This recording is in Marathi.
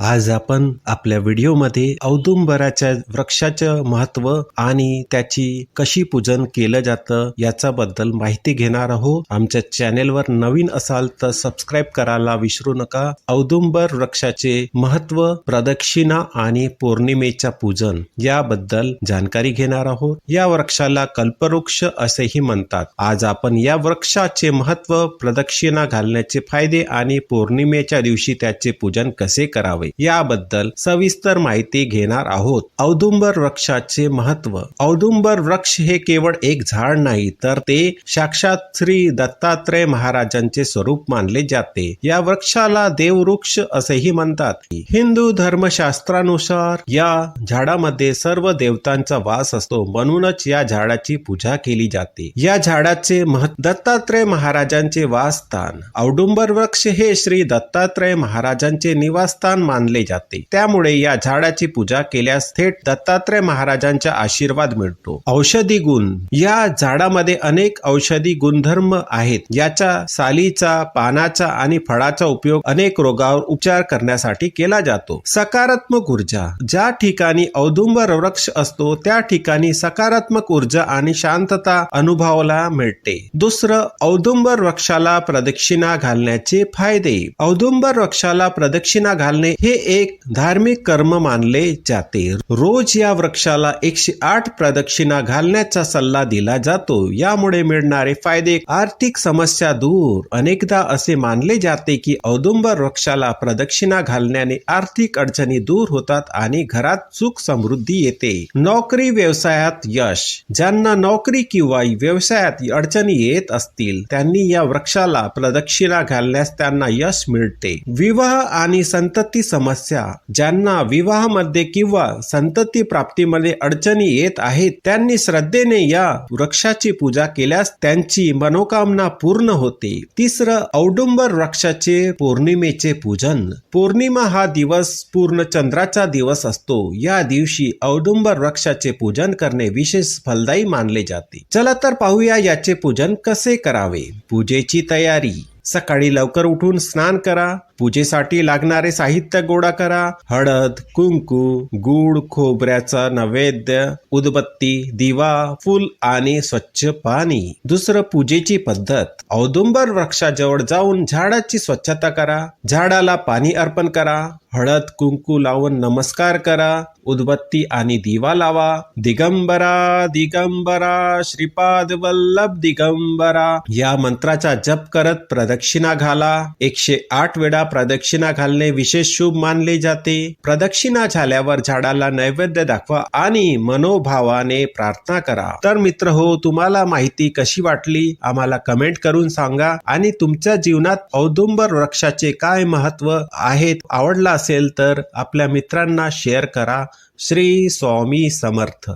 आज आपण आपल्या व्हिडिओमध्ये औदुंबराच्या वृक्षाचं महत्त्व आणि त्याची कशी पूजन केलं जातं याच्याबद्दल माहिती घेणार आहोत. आमच्या चॅनेलवर नवीन असाल तर सबस्क्राईब करायला विसरू नका. औदुंबर वृक्षाचे महत्त्व प्रदक्षिणा आणि पौर्णिमेच्या पूजन याबद्दल जानकारी घेणार आहोत. या वृक्षाला कल्पवृक्ष असेही म्हणतात. आज आपण या वृक्षाचे महत्त्व प्रदक्षिणा घालण्याचे फायदे आणि पौर्णिमेच्या दिवशी त्याचे पूजन कसे करावे? याबद्दल सविस्तर माहिती घेणार आहोत. औदुंबर वृक्षाचे महत्त्व. औदुंबर वृक्ष हे केवळ एक झाड नाही तर ते साक्षात श्री दत्तात्रय महाराजांचे स्वरूप मानले जाते. या वृक्षाला देववृक्ष असेही म्हणतात. हिंदू धर्मशास्त्रानुसार या झाडामध्ये सर्व देवतांचा वास असतो म्हणूनच या झाडाची पूजा केली जाते. या झाडाचे महत्त्व. दत्तात्रय महाराजांचे वासस्थान. औदुंबर वृक्ष हे श्री दत्तात्रय महाराजांचे निवासस्थान मानले जाते. त्यामुळे या झाडाची पूजा केल्यास थेट दत्तात्रय महाराजांचा आशीर्वाद मिळतो. औषधी गुण. या झाडामध्ये अनेक औषधी गुणधर्म आहेत. याचा सालीचा पानाचा आणि फळाचा उपयोग अनेक रोगावर उपचार करण्यासाठी केला जातो. सकारात्मक ऊर्जा. ज्या ठिकाणी औदुंबर वृक्ष असतो त्या ठिकाणी सकारात्मक ऊर्जा आणि शांतता अनुभवाला मिळते. दुसरं औदुंबर वृक्षाला प्रदक्षिणा घालण्याचे फायदे. औदुंबर वृक्षाला प्रदक्षिणा घालणे हे एक धार्मिक कर्म मानले जाते. रोज या वृक्षाला एकशे आठ प्रदक्षिणा घालण्याचा सल्ला दिला जातो. यामुळे मिळणारे फायदे आर्थिक समस्या दूर. अनेकदा असे मानले जाते की औदुंबर वृक्षाला प्रदक्षिणा घालण्याने आर्थिक अडचणी दूर होतात आणि घरात सुख समृद्धी येते. नोकरी व्यवसायात यश. ज्यांना नोकरी किंवा व्यवसायात अडचणी येत असतील त्यांनी या वृक्षाला प्रदक्षिणा घालण्यास त्यांना यश मिळते. विवाह आणि संतती समस्या ज्यांना विवाहामध्ये किंवा संतती प्राप्तीमध्ये अडचणी येत आहेत त्यांनी श्रद्धेने या वृक्षाची पूजा केल्यास त्यांची मनोकामना पूर्ण होते. तिसरं औडुंबर वृक्षाचे पौर्णिमेचे पूजन. पौर्णिमा हा दिवस पूर्ण चंद्राचा दिवस असतो. या दिवशी औडुंबर वृक्षाचे पूजन करणे विशेष फलदायी मानले जाते. चला तर पाहूया याचे पूजन कसे करावे. पूजेची तयारी. सकाळी लवकर उठून स्नान करा. पूजेसाठी लागणारे साहित्य गोळा करा. हळद कुंकू गुळ खोबऱ्याचा नैवेद्य उदबत्ती दिवा फुल आणि स्वच्छ पाणी. दुसरं पूजेची पद्धत. औदुंबर वृक्षाजवळ जाऊन झाडाची स्वच्छता करा. झाडाला पाणी अर्पण करा. हळद कुंकू लावून नमस्कार करा. उदबत्ती आणि दिवा लावा. दिगंबरा दिगंबरा श्रीपाद वल्लभ दिगंबरा. या मंत्राचा जप करत प्रदक्षिणा घाला. एकशे आठ वेळा प्रदक्षिणा घालणे विशेष शुभ मानले जाते. प्रदक्षिणा झाल्यावर झाडाला नैवेद्य दाखवा आणि मनोभावाने प्रार्थना करा. तर मित्र हो तुम्हाला माहिती कशी वाटली? आम्हाला कमेंट करून सांगा आणि तुमच्या जीवनात औदुंबर वृक्षाचे काय महत्त्व आहेत? आवडला असेल तर आपल्या मित्रांना शेअर करा. श्री स्वामी समर्थ.